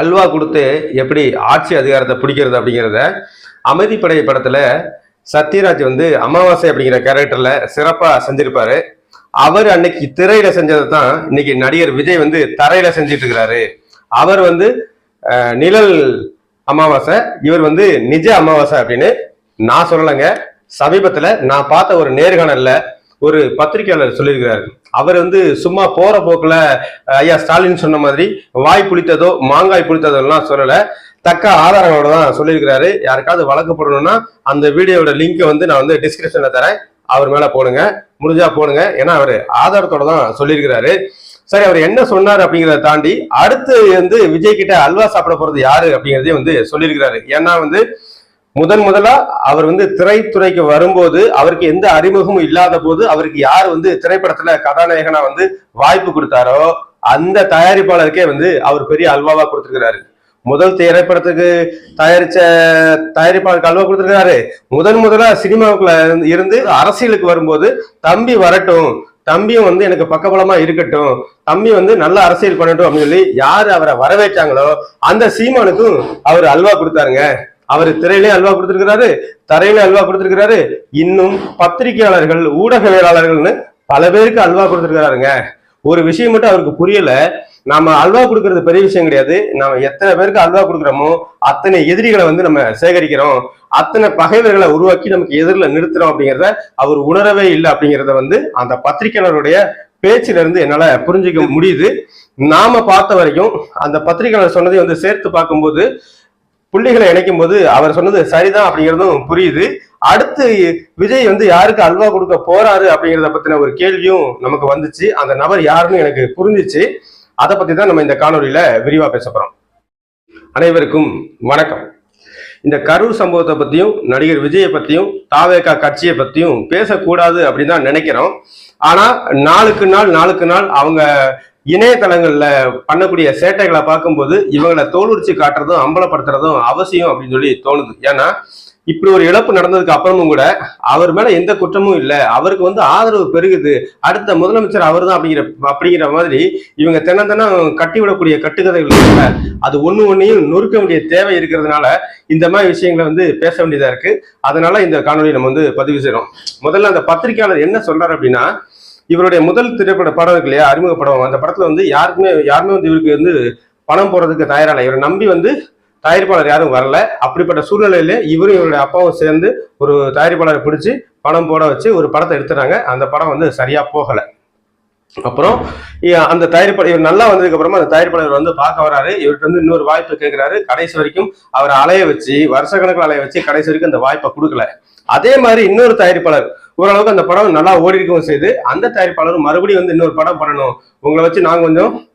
அல்வா கொடுத்து எப்படி ஆட்சி அதிகாரத்தை பிடிக்கிறது அப்படிங்கிறத அமைதிப்படை படத்தில் சத்யராஜ் வந்து அமாவாசை அப்படிங்கிற கேரக்டரில் சிறப்பாக செஞ்சிருப்பாரு. அவர் அன்னைக்கு திரையில செஞ்சதை தான் இன்னைக்கு நடிகர் விஜய் வந்து தரையில செஞ்சிட்டு இருக்கிறாரு அவர் வந்து நிழல் அமாவாசை இவர் வந்து நிஜ அமாவாசை அப்படின்னு நான் சொல்லலைங்க. சமீபத்தில் நான் பார்த்த ஒரு நேர்காணலில் ஒரு பத்திரிகையாளர் சொல்லியிருக்கிறாரு. அவர் வந்து சும்மா போற போக்குல ஐயா ஸ்டாலின் சொன்ன மாதிரி வாய் புளித்ததோ மாங்காய் புளித்ததோ எல்லாம் சொல்லல. தக்க ஆதாரங்களோட தான் சொல்லியிருக்கிறாரு. யாருக்காவது வழக்கு போடணும்னா அந்த வீடியோட லிங்கை வந்து நான் வந்து டிஸ்கிரிப்ஷன்ல தரேன். அவர் மேல போடுங்க. முடிஞ்சா போடுங்க. ஏன்னா அவர் ஆதாரத்தோட தான் சொல்லியிருக்கிறாரு. சரி அவர் என்ன சொன்னார் அப்படிங்கிறத தாண்டி அடுத்து வந்து விஜய் கிட்ட அல்வா சாப்பிட போறது யாரு அப்படிங்கிறதையும் வந்து சொல்லியிருக்கிறாரு. ஏன்னா வந்து முதன் முதலா அவர் வந்து திரைத்துறைக்கு வரும்போது அவருக்கு எந்த அறிமுகமும் இல்லாத போது அவருக்கு யார் வந்து திரைப்படத்துல கதாநாயகனா வந்து வாய்ப்பு கொடுத்தாரோ அந்த தயாரிப்பாளருக்கே வந்து அவர் பெரிய அல்வாவா கொடுத்திருக்கிறாரு. முதல் திரைப்படத்துக்கு தயாரிச்ச தயாரிப்பாளருக்கு அல்வா கொடுத்திருக்காரு முதன் முதலா சினிமாவுக்குள்ள இருந்து- இருந்து அரசியலுக்கு வரும்போது தம்பி வரட்டும் தம்பியும் வந்து எனக்கு பக்கபலமா இருக்கட்டும் தம்பி வந்து நல்ல அரசியல் பண்ணட்டும் அப்படின்னு சொல்லி யாரு அவரை வரவேற்றாங்களோ அந்த சீமானுக்கும் அவர் அல்வா கொடுத்தாருங்க. அவர் திரையிலே அல்வா கொடுத்திருக்கிறாரு தரையில அல்வா கொடுத்திருக்கிறாரு. இன்னும் பத்திரிகையாளர்கள் ஊடகவியலாளர்கள்னு பல பேருக்கு அல்வா கொடுத்திருக்கிறாருங்க. ஒரு விஷயம் மட்டும் அவருக்கு புரியல. நாம அல்வா கொடுக்கறது பெரிய விஷயம் கிடையாது. நாம எத்தனை பேருக்கு அல்வா கொடுக்குறோமோ அத்தனை எதிரிகளை வந்து நம்ம சேகரிக்கிறோம். அத்தனை பகைவர்களை உருவாக்கி நமக்கு எதிரில் நிறுத்துறோம் அப்படிங்கிறத அவர் உணரவே இல்லை அப்படிங்கிறத வந்து அந்த பத்திரிகையாளருடைய பேச்சில இருந்து என்னால புரிஞ்சுக்க முடியுது. நாம பார்த்த வரைக்கும் அந்த பத்திரிகையாளர் சொன்னதை வந்து சேர்த்து பார்க்கும்போது புள்ளிகளை இணைக்கும் போது அவர் சொன்னது சரிதான் அப்படிங்கிறதும் புரியுது. அடுத்து விஜய் வந்து யாருக்கு அல்வா கொடுக்க போறாரு அப்படிங்கிறத பத்தின ஒரு கேள்வியும் நமக்கு வந்துச்சு. அந்த நபர் யாருன்னு எனக்கு புரிஞ்சிச்சு. அதை பத்தி தான் நம்ம இந்த காணொலியில விரிவா பேச போறோம். அனைவருக்கும் வணக்கம். இந்த கரூர் சம்பவத்தை பத்தியும் நடிகர் விஜயை பத்தியும் தாவேகா கட்சியை பத்தியும் பேசக்கூடாது அப்படின்னு தான் நினைக்கிறோம். ஆனா நாளுக்கு நாள் நாளுக்கு நாள் அவங்க இணையதளங்கள்ல பண்ணக்கூடிய சேட்டைகளை பார்க்கும்போது இவங்களை தோலுரிச்சு காட்டுறதும் அம்பலப்படுத்துறதும் அவசியம் அப்படின்னு சொல்லி தோணுது. ஏன்னா இப்படி ஒரு இழப்பு நடந்ததுக்கு அப்புறமும் கூட அவர் மேல எந்த குற்றமும் இல்லை. அவருக்கு வந்து ஆதரவு பெருகுது. அடுத்த முதலமைச்சர் அவர் தான் அப்படிங்கிற அப்படிங்கிற மாதிரி இவங்க தினந்தனம் கட்டிவிடக்கூடிய கட்டி விடக்கூடிய கட்டுக்கதைகள் அது ஒன்று ஒன்றையும் நொறுக்க வேண்டிய தேவை இருக்கிறதுனால இந்த மாதிரி விஷயங்களை வந்து பேச வேண்டியதா இருக்கு. அதனால இந்த காணொலி நம்ம வந்து பதிவு செய்கிறோம் முதல்ல அந்த பத்திரிகையாளர் என்ன சொல்றாரு அப்படின்னா இவருடைய முதல் திரைப்பட படம் இருக்கு இல்லையா? அறிமுக படம் அந்த படத்துல வந்து யாருக்குமே யாருமே வந்து இவருக்கு வந்து பணம் போடுறதுக்கு தயாரான இவரை நம்பி வந்து தயாரிப்பாளர் யாரும் வரல. அப்படிப்பட்ட சூழ்நிலையில இவரும் இவருடைய அப்பாவும் சேர்ந்து ஒரு தயாரிப்பாளரை பிடிச்சி பணம் போட வச்சு ஒரு படத்தை எடுத்துறாங்க அந்த படம் வந்து சரியா போகல. அப்புறம் அந்த தயாரிப்பாளர் இவர் நல்லா வந்ததுக்கு அப்புறமா அந்த தயாரிப்பாளர் வந்து பார்க்க வராரு. இவர்கிட்ட வந்து இன்னொரு வாய்ப்பு கேட்கிறாரு கடைசி வரைக்கும் அவரை அலைய வச்சு வருஷ கணக்கில் அலைய வச்சு கடைசி வரைக்கும் அந்த வாய்ப்பை கொடுக்கல. அதே மாதிரி இன்னொரு தயாரிப்பாளர் ஓரளவுக்கு அந்த படம் நல்லா ஓடி இருக்கவும் செய்து அந்த தயாரிப்பாளரும் மறுபடியும் வந்து இன்னொரு படம் பண்ணணும். உங்களை வச்சு நான் கொஞ்சம்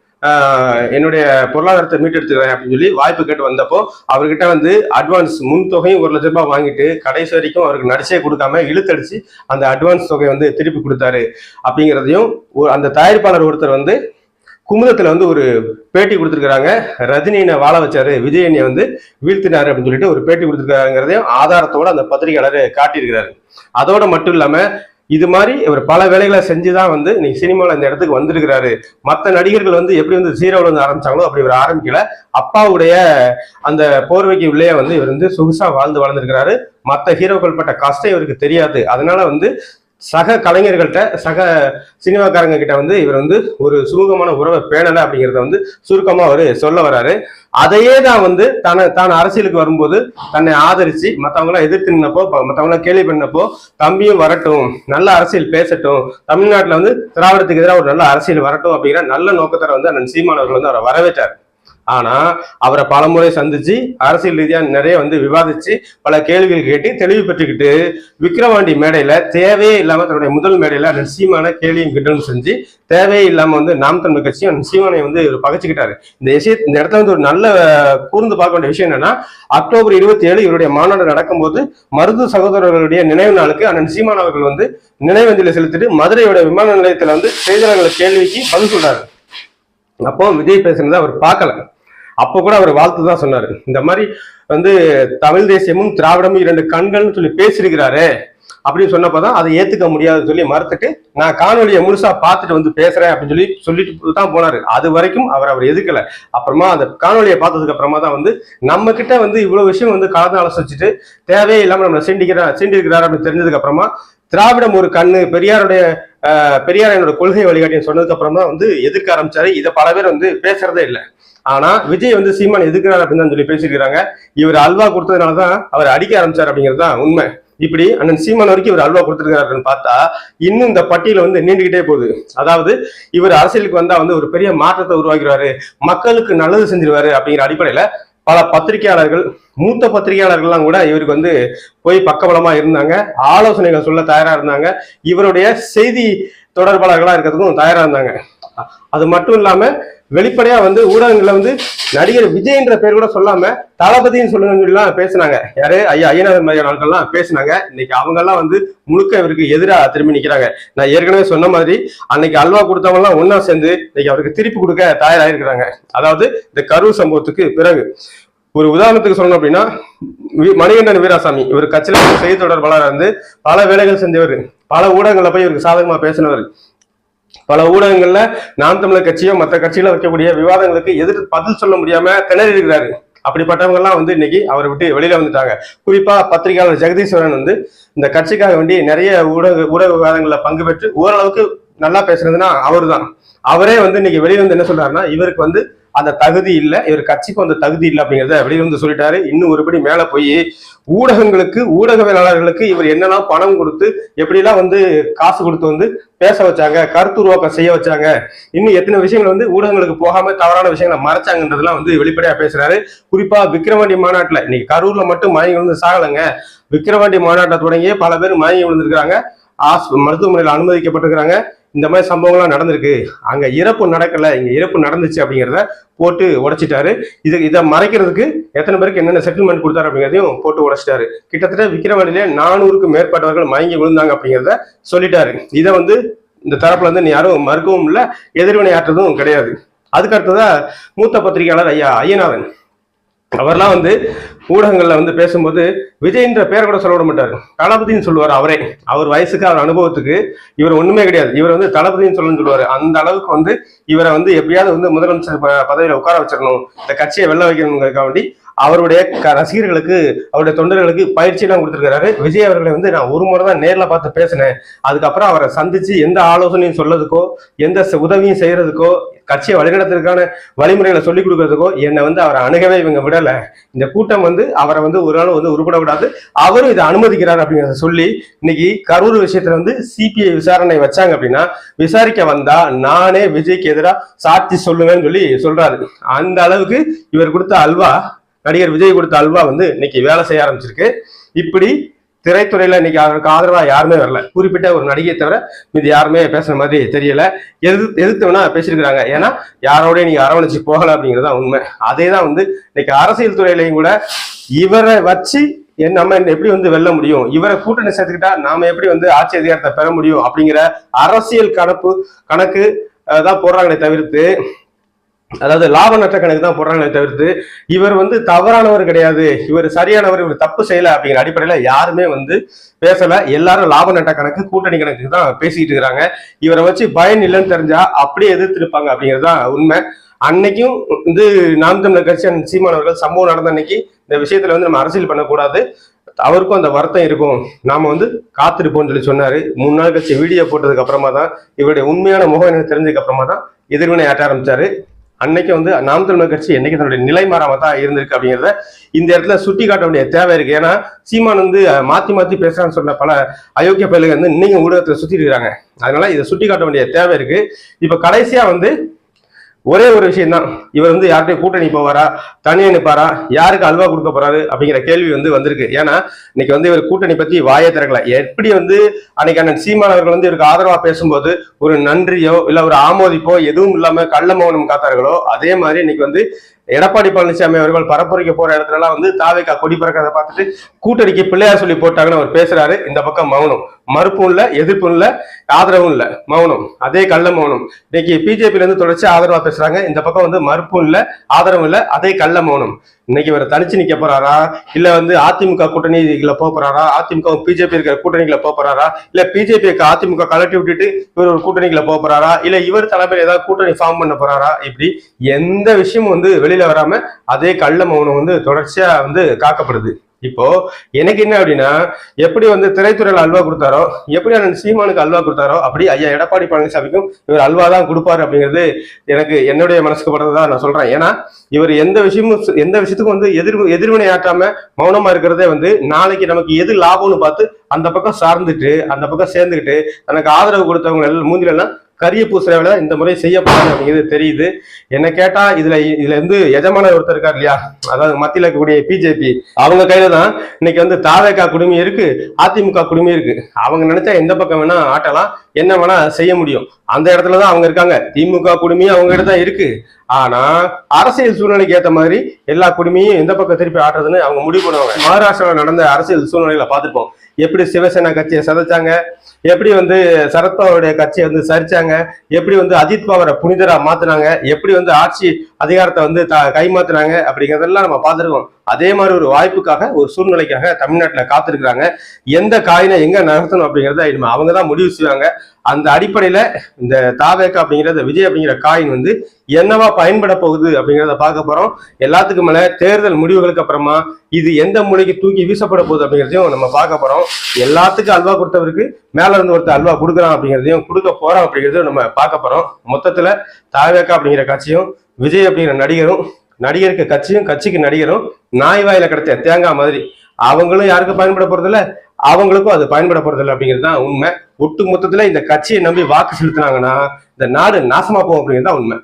என்னுடைய பொருளாதாரத்தை மீட்டெடுத்துக்கிறேன் அப்படின்னு சொல்லி வாய்ப்பு கேட்டு வந்தப்போ அவர்கிட்ட வந்து அட்வான்ஸ் முன் தொகையும் ஒரு லட்ச ரூபாய் வாங்கிட்டு கடைசி வரைக்கும் அவருக்கு நடிச்சே கொடுக்காம இழுத்தடிச்சு அந்த அட்வான்ஸ் தொகையை வந்து திருப்பி கொடுத்தாரு. அப்படிங்கிறதையும் ஒரு- அந்த தயாரிப்பாளர் ஒருத்தர் வந்து குமுதத்துல வந்து ஒரு பேட்டி கொடுத்துருக்காங்க ரஜினியினை வாழ வச்சாரு விஜயனை வந்து வீழ்த்தினாரு அப்படின்னு சொல்லிட்டு ஒரு பேட்டி கொடுத்துருக்காருங்கிறதையும் ஆதாரத்தோட அந்த பத்திரிகையாளர் காட்டியிருக்கிறாரு. அதோட மட்டும் இல்லாம இது மாதிரி இவர் பல வேலைகளை செஞ்சு தான் வந்து இன்னைக்கு சினிமாவில் இந்த இடத்துக்கு வந்திருக்கிறாரு. மற்ற நடிகர்கள் வந்து எப்படி வந்து ஜீரோல வந்து ஆரம்பிச்சாங்களோ அப்படி இவர் ஆரம்பிக்கல. அப்பாவுடைய அந்த போர்வைக்கு உள்ளே வந்து இவர் வந்து சொகுசா வாழ்ந்து வளர்ந்துருக்கிறாரு. மற்ற ஹீரோக்கள் பட்ட கஷ்டம் இவருக்கு தெரியாது. அதனால வந்து சக கலைஞர்கள்ட்ட சக சினிமாக்காரங்க கிட்ட வந்து இவர் வந்து ஒரு சுமூகமான உறவை பேணல அப்படிங்கிறத வந்து சுருக்கமா அவர் சொல்ல வர்றாரு அதையே தான் வந்து தன தான் அரசியலுக்கு வரும்போது தன்னை ஆதரிச்சு மற்றவங்களாம் எதிர்த்து நின்னப்போ மற்றவங்களாம் கேள்வி பண்ணப்போ தம்பியும் வரட்டும் நல்ல அரசியல் பேசட்டும் தமிழ்நாட்டுல வந்து திராவிடத்துக்கு எதிராக ஒரு நல்ல அரசியல் வரட்டும் அப்படிங்கிற நல்ல நோக்கத்தை வந்து அண்ணன் சீமான் அவர்கள் வந்து அவரை வரவேற்றார். ஆனா அவரை பலமுறை சந்திச்சு அரசியல் ரீதியா நிறைய வந்து விவாதிச்சு பல கேள்விகள் கேட்டு தெளிவு பெற்றுக்கிட்டு விக்ரவாண்டி மேடையில தேவையே இல்லாம தன்னுடைய முதல் மேடையில நிச்சயமான சீமான கேள்வியும் கிட்டலும் செஞ்சு தேவையே இல்லாம வந்து நாம் தமிழ் கட்சியும் அண்ணன் வந்து பகச்சுக்கிட்டாரு. இந்த விஷய இந்த இடத்துல வந்து ஒரு நல்ல கூர்ந்து பார்க்க வேண்டிய விஷயம் என்னன்னா அக்டோபர் இருபத்தி ஏழு இவருடைய மாநாடு நடக்கும்போது மருது சகோதரர்களுடைய நினைவு நாளுக்கு அண்ணன் சீமான் அவர்கள் வந்து நினைவஞ்சலி செலுத்திட்டு மதுரையோட விமான நிலையத்துல வந்து செய்தியாளர்கள் கேள்விக்கு பதில் சொல்றாரு. அப்போ விஜய் பேசுனதை அவர் பார்க்கல. அப்போ கூட அவர் வாழ்த்து தான் சொன்னார். இந்த மாதிரி வந்து தமிழ் தேசியமும் திராவிடமும் இரண்டு கண்கள்னு சொல்லி பேசியிருக்கிறாரு அப்படின்னு சொன்னப்பதான் அதை ஏத்துக்க முடியாதுன்னு சொல்லி மறுத்துட்டு நான் காணொலியை முழுசா பார்த்துட்டு வந்து பேசுறேன் அப்படின்னு சொல்லி சொல்லிட்டு தான் போனாரு. அது வரைக்கும் அவர் அவர் எதுக்கல அப்புறமா அந்த காணொலியை பார்த்ததுக்கு அப்புறமா தான் வந்து நம்ம கிட்ட வந்து இவ்வளவு விஷயம் வந்து கலந்து ஆலோசிச்சுட்டு தேவையே இல்லாம நம்மளை சீண்டிக்கிறா சீண்டிருக்கிறார் அப்படின்னு தெரிஞ்சதுக்கு அப்புறமா திராவிடம் ஒரு கண்ணு பெரியாருடைய பெரியார் என்னோட கொள்கை வழிகாட்டின்னு சொன்னதுக்கு அப்புறம் தான் வந்து எதிர்க்க ஆரம்பிச்சாரு? இதை பல பேர் வந்து பேசுறதே இல்லை. ஆனா விஜய் வந்து சீமான் எதுக்குறாரு அப்படின்னு தான் சொல்லி பேசியிருக்கிறாங்க. இவர் அல்வா கொடுத்ததுனால தான் அவர் அடிக்க ஆரம்பிச்சார் அப்படிங்கிறது தான் உண்மை. இப்படி அண்ணன் சீமான் வரைக்கும் இவர் அல்வா கொடுத்துருக்காருன்னு பார்த்தா இன்னும் இந்த பட்டியல வந்து நீண்டுகிட்டே போகுது. அதாவது இவர் அரசியலுக்கு வந்தா வந்து ஒரு பெரிய மாற்றத்தை உருவாக்கிறாரு மக்களுக்கு நல்லது செஞ்சிருவாரு அப்படிங்கிற அடிப்படையில பல பத்திரிகையாளர்கள் மூத்த பத்திரிகையாளர்கள்லாம் கூட இவருக்கு வந்து போய் பக்கபலமா இருந்தாங்க. ஆலோசனைகள் சொல்ல தயாரா இருந்தாங்க. இவருடைய செய்தி தொடர்பாளர்களா இருக்கிறதுக்கும் தயாரா இருந்தாங்க. அது மட்டும் இல்லாம வெளிப்படையா வந்து ஊடகங்கள்ல வந்து நடிகர் விஜய்ன்ற பேர் கூட சொல்லாம தளபதின்னு சொல்லுங்கலாம் பேசினாங்க. யாரு? ஐயா ஐயநாதன் மாதிரியான ஆட்கள்லாம் பேசுனாங்க. இன்னைக்கு அவங்க எல்லாம் வந்து முழுக்க இவருக்கு எதிராக திரும்பி நிக்கிறாங்க. நான் ஏற்கனவே சொன்ன மாதிரி அன்னைக்கு அல்வா கொடுத்தவங்க எல்லாம் ஒன்னா சேர்ந்து இன்னைக்கு அவருக்கு திருப்பி கொடுக்க தயாராயிருக்கிறாங்க. அதாவது இந்த கரூர் சம்பவத்துக்கு பிறகு. ஒரு உதாரணத்துக்கு சொல்லணும் அப்படின்னா மணிகண்டன் வீராசாமி இவர் கட்சியில செய்தி தொடர்பாளராக இருந்து பல வேலைகள் செஞ்சவர் பல ஊடகங்களை போய் இவருக்கு சாதகமா பேசினவர். பல ஊடகங்கள்ல நாம் தமிழர் கட்சியோ மற்ற கட்சியில வைக்கக்கூடிய விவாதங்களுக்கு எதிர் பதில் சொல்ல முடியாம திணறி இருக்கிறாரு. அப்படிப்பட்டவங்க எல்லாம் வந்து இன்னைக்கு அவரை விட்டு வெளியில வந்துட்டாங்க. குறிப்பா பத்திரிகையாளர் ஜெகதீஸ்வரன் வந்து இந்த கட்சிக்காக வேண்டி நிறைய ஊடக ஊடக விவாதங்கள்ல பங்கு பெற்று ஓரளவுக்கு நல்லா பேசுறதுன்னா அவர்தான். அவரே வந்து இன்னைக்கு வெளியில வந்து என்ன சொல்றாருன்னா இவருக்கு வந்து அந்த தகுதி இல்லை இவர் கட்சிக்கு அந்த தகுதி இல்லை அப்படிங்கிறத வெளியிலிருந்து வந்து சொல்லிட்டாரு. இன்னும் ஒருபடி மேல போய் ஊடகங்களுக்கு ஊடகவியலாளர்களுக்கு இவர் என்னெல்லாம் பணம் கொடுத்து எப்படிலாம் வந்து காசு கொடுத்து வந்து பேச வச்சாங்க கருத்து உருவாக்கம் செய்ய வச்சாங்க. இன்னும் எத்தனை விஷயங்கள் வந்து ஊடகங்களுக்கு போகாம தவறான விஷயங்களை மறைச்சாங்கன்றதெல்லாம் வந்து வெளிப்படையா பேசுறாரு. குறிப்பா விக்கிரவாண்டி மாநாட்டுல இன்னைக்கு கரூர்ல மட்டும் மயங்கி விழுந்து சாகலைங்க. விக்கிரவாண்டி மாநாட்டை தொடங்கியே பல பேர் மயங்கி விழுந்திருக்கிறாங்க. ஆஸ் மருத்துவமனையில் அனுமதிக்கப்பட்டிருக்கிறாங்க. இந்த மாதிரி சம்பவங்கள்லாம் நடந்திருக்கு. அங்கே இறப்பு நடக்கலை. இங்கே இறப்பு நடந்துச்சு அப்படிங்கிறத போட்டு உடைச்சிட்டாரு. இது இதை மறைக்கிறதுக்கு எத்தனை பேருக்கு என்னென்ன செட்டில்மெண்ட் கொடுத்தாரு அப்படிங்கிறதையும் போட்டு உடைச்சிட்டாரு. கிட்டத்தட்ட விக்கிரவாண்டிலே நானூறுக்கும் மேற்பட்டவர்கள் மயங்கி விழுந்தாங்க அப்படிங்கிறத சொல்லிட்டாரு. இதை வந்து இந்த தரப்புல இருந்து நீ யாரும் மறுக்கவும் இல்லை எதிர்வினை ஆற்றதும் கிடையாது. அதுக்கு அடுத்ததா மூத்த பத்திரிகையாளர் ஐயா ஐயநாதன் அவர்லாம் வந்து ஊடகங்கள்ல வந்து பேசும்போது விஜய்ன்ற பேரை கூட சொல்ல விட மாட்டார். தளபதின்னு சொல்லுவார் அவரே. அவர் வயசுக்கு அவர் அனுபவத்துக்கு இவர் ஒண்ணுமே கிடையாது. இவர் வந்து தளபதின்னு சொல்லணும்னு சொல்லுவார். அந்த அளவுக்கு வந்து இவரை வந்து எப்படியாவது வந்து முதலமைச்சர் ப- பதவியில உட்கார வச்சிடணும். இந்த கட்சியை வெள்ள வைக்கணுங்கிறதுக்காக வேண்டி அவருடைய க- ரசிகர்களுக்கு அவருடைய தொண்டர்களுக்கு பயிற்சியெல்லாம் கொடுத்துருக்கிறாரு. விஜய் அவர்களை வந்து நான் ஒரு முறை தான் நேரில் பார்த்து பேசினேன். அதுக்கப்புறம் அவரை சந்திச்சு எந்த ஆலோசனையும் சொல்லதுக்கோ எந்த உதவியும் செய்யறதுக்கோ கட்சியை வழிநடத்துறதுக்கான வழிமுறைகளை சொல்லிக் கொடுக்கறதுக்கோ என்னை வந்து அவரை அணுகவே இவங்க விடலை. இந்த கூட்டம் வந்து அவரை வந்து ஒரு நாள் வந்து உருப்பட விடாது அவரும் இதை அனுமதிக்கிறார் அப்படிங்கிறத சொல்லி இன்னைக்கு கரூர் விஷயத்துல வந்து சிபிஐ விசாரணை வச்சாங்க அப்படின்னா விசாரிக்க வந்தா நானே விஜய்க்கு எதிராக சாட்சி சொல்லுவேன்னு சொல்லி சொல்றாரு. அந்த அளவுக்கு இவர் கொடுத்த அல்வா நடிகர் விஜய் கொடுத்த அல்வா வந்து இன்னைக்கு வேலை செய்ய ஆரம்பிச்சிருக்கு. இப்படி திரைத்துறையில இன்னைக்கு அவருக்கு ஆதரவா யாருமே வரல. குறிப்பிட்ட ஒரு நடிகை தவிர மீது யாருமே பேசுற மாதிரி தெரியல. எதிர்த்து வேணா பேசியிருக்கிறாங்க. ஏன்னா யாரோடய நீங்க அரவணைச்சு போகல அப்படிங்கிறது தான் உண்மை. அதே தான் வந்து இன்னைக்கு அரசியல் துறையிலையும் கூட இவரை வச்சு நம்ம எப்படி வந்து வெல்ல முடியும்? இவரை கூட்டணி சேர்த்துக்கிட்டா நாம எப்படி வந்து ஆட்சி அதிகாரத்தை பெற முடியும்? அப்படிங்கிற அரசியல் கணப்பு கணக்கு தான் போடுறாங்களே தவிர்த்து அதாவது லாப நட்ட கணக்கு தான் போடுறாங்களே தவிர்த்து இவர் வந்து தவறானவர் கிடையாது. இவர் சரியானவர் இவர் தப்பு செய்யல அப்படிங்கிற அடிப்படையில யாருமே வந்து பேசல. எல்லாரும் லாப நட்ட கணக்கு கூட்டணி கணக்கு தான் பேசிக்கிட்டு இருக்கிறாங்க. இவரை வச்சு பயன் இல்லைன்னு தெரிஞ்சா அப்படியே எதிர்த்திருப்பாங்க அப்படிங்கிறது தான் உண்மை. அன்னைக்கும் வந்து நாம் தமிழர் கட்சி அந்த சீமானவர்கள் சம்பவம் நடந்த அன்னைக்கு இந்த விஷயத்துல வந்து நம்ம அரசியல் பண்ணக்கூடாது. அவருக்கும் அந்த வருத்தம் இருக்கும். நாம வந்து காத்திருப்போம்னு சொல்லி சொன்னாரு. மூணு நாள் கட்சி வீடியோ போட்டதுக்கு அப்புறமா தான் இவருடைய உண்மையான முகம் எனக்கு தெரிஞ்சதுக்கு அப்புறமா தான் எதிர்வினை ஆட்ட ஆரம்பிச்சாரு. அன்னைக்கு வந்து நாம் தமிழர் கட்சி என்னைக்கு தன்னுடைய நிலை மாறாம தான் இருந்திருக்கு அப்படிங்கிறத இந்த இடத்துல சுட்டி காட்ட வேண்டிய தேவை இருக்கு. ஏன்னா சீமான் வந்து மாத்தி மாத்தி பேசுறான்னு சொன்ன பல அயோக்கிய பயிலுங்க வந்து இன்னைக்கு ஊடகத்துல சுத்தி இருக்காங்க. அதனால இதை சுட்டி காட்ட வேண்டிய தேவை இருக்கு. இப்ப கடைசியா வந்து ஒரே ஒரு விஷயம் தான் இவர் வந்து யார்கிட்டயும் கூட்டணி போவாரா? தனியாக நிற்பாரா? யாருக்கு அல்வா கொடுக்க போறாரு? அப்படிங்கிற கேள்வி வந்து வந்திருக்கு. ஏன்னா இன்னைக்கு வந்து இவர் கூட்டணி பத்தி வாயே திறக்கல. எப்படி வந்து அன்னைக்கு அண்ணன் சீமான் அவர்கள் வந்து இவருக்கு ஆதரவா பேசும்போது ஒரு நன்றியோ இல்ல ஒரு ஆமோதிப்போ எதுவும் இல்லாம கள்ள மௌனம் காத்தார்களோ அதே மாதிரி இன்னைக்கு வந்து எடப்பாடி பழனிசாமி அவர்கள் பரப்புரைக்க போற இடத்துல எல்லாம் வந்து தாவேக்கா கொடி பறக்கிறத பார்த்துட்டு கூட்டணிக்கு பிள்ளையார் சொல்லி போட்டாங்கன்னு அவர் பேசுறாரு. இந்த பக்கம் மௌனம். மறுப்பும் இல்ல எதிர்ப்பும் இல்ல ஆதரவும் இல்ல. மௌனம். அதே கள்ள மௌனம். இன்னைக்கு பிஜேபில இருந்து தொடர்ச்சி ஆதரவா பேசுறாங்க. இந்த பக்கம் வந்து மறுப்பும் இல்ல ஆதரவும் இல்ல அதே கள்ள மௌனம். இன்னைக்கு இவர் தனிச்சு நிக்க போறாரா? இல்ல வந்து அதிமுக கூட்டணிகளை போக போறாரா? அதிமுக பிஜேபி இருக்கிற கூட்டணிகளை போக போறாரா? இல்ல பிஜேபி அதிமுக கலட்டி விட்டுட்டு இவர் ஒரு கூட்டணிகளை போக போறாரா? இல்ல இவர் தலைமையில் ஏதாவது கூட்டணி ஃபார்ம் பண்ண போறாரா? இப்படி எந்த விஷயமும் வந்து வெளியில வராம அதே கள்ள மௌனம் வந்து தொடர்ச்சியா வந்து காக்கப்படுது. இப்போ எனக்கு என்ன அப்படின்னா எப்படி வந்து திரைத்துறையில் அல்வா கொடுத்தாரோ எப்படி அண்ணன் சீமானுக்கு அல்வா கொடுத்தாரோ அப்படி ஐயா எடப்பாடி பழனிசாமிக்கும் இவர் அல்வா தான் கொடுப்பாரு அப்படிங்கிறது எனக்கு என்னுடைய மனசுக்கு படுறதா நான் சொல்றேன். ஏன்னா இவர் எந்த விஷயமும் எந்த விஷயத்துக்கும் வந்து எதிர் எதிர்வினை ஆற்றாம மௌனமா இருக்கிறதே வந்து நாளைக்கு நமக்கு எது லாபம்னு பார்த்து அந்த பக்கம் சார்ந்துட்டு அந்த பக்கம் சேர்ந்துக்கிட்டு தனக்கு ஆதரவு கொடுத்தவங்க எல்லாம் மூஞ்சில எல்லாம் கரிய பூசுற இந்த முறை செய்யப்படாது அப்படிங்கிறது தெரியுது. என்ன கேட்டா இதுல இதுல இருந்து எஜமான ஒருத்தர் இருக்கார் இல்லையா? அதாவது மத்தியில் இருக்கக்கூடிய பிஜேபி. அவங்க கையில தான் இன்னைக்கு வந்து தாவேக்கா குடுமி இருக்கு அதிமுக குடுமி இருக்கு. அவங்க நினைச்சா எந்த பக்கம் வேணா ஆட்டலாம் என்ன வேணா செய்ய முடியும். அந்த இடத்துல தான் அவங்க இருக்காங்க. திமுக குடுமையும் அவங்க கிட்ட தான் இருக்கு. ஆனா அரசியல் சூழ்நிலைக்கு ஏற்ற மாதிரி எல்லா குடுமையும் எந்த பக்கம் திருப்பி ஆட்டுறதுன்னு அவங்க முடிவு பண்ணுவாங்க. மகாராஷ்டிராவில் நடந்த அரசியல் சூழ்நிலைகளை பார்த்துருப்போம். எப்படி சிவசேனா கட்சியை சதைச்சாங்க? எப்படி வந்து சரத்பவாருடைய கட்சியை வந்து சரிச்சாங்க? எப்படி வந்து அஜித் பவரை புனிதரா மாத்தினாங்க? எப்படி வந்து ஆட்சி அதிகாரத்தை வந்து கைமாத்தினாங்க? அப்படிங்கிறதெல்லாம் நம்ம பார்த்துருக்கோம். அதே மாதிரி ஒரு வாய்ப்புக்காக ஒரு சூழ்நிலைக்காக தமிழ்நாட்டில் காத்திருக்கிறாங்க. எந்த காயினை எங்க நகர்த்தணும் அப்படிங்கிறத இனிமே அவங்க தான் முடிவு செய்வாங்க. அந்த அடிப்படையில இந்த தாவேக்கா அப்படிங்கிறத விஜய் அப்படிங்கிற காயின் வந்து என்னவா பயன்பட போகுது அப்படிங்கிறத பார்க்க போறோம். எல்லாத்துக்கும் மேல தேர்தல் முடிவுகளுக்கு அப்புறமா இது எந்த மூலைக்கு தூக்கி வீசப்பட போகுது அப்படிங்கிறதையும் நம்ம பார்க்க போறோம். எல்லாத்துக்கும் அல்வா கொடுத்தவருக்கு மேல இருந்து ஒருத்தர் அல்வா கொடுக்குறான் அப்படிங்கிறதையும் கொடுக்க போறோம் அப்படிங்கிறதையும் நம்ம பார்க்க போறோம். மொத்தத்துல தாவேக்கா அப்படிங்கிற கட்சியும் விஜய் அப்படிங்கிற நடிகரும் நடிகருக்கு கட்சியும் கட்சிக்கு நடிகரும் நாய் வாயில கிடைச்ச தேங்காய் மாதிரி. அவங்களும் யாருக்கும் பயன்பட போறதில்ல? அவங்களுக்கும் அது பயன்பட போறதில்லை அப்படிங்கிறது தான் உண்மை. ஒட்டு மொத்தத்துல இந்த கட்சியை நம்பி வாக்கு செலுத்தினாங்கன்னா இந்த நாடு நாசமா போகும் அப்படிங்கிறது தான் உண்மை.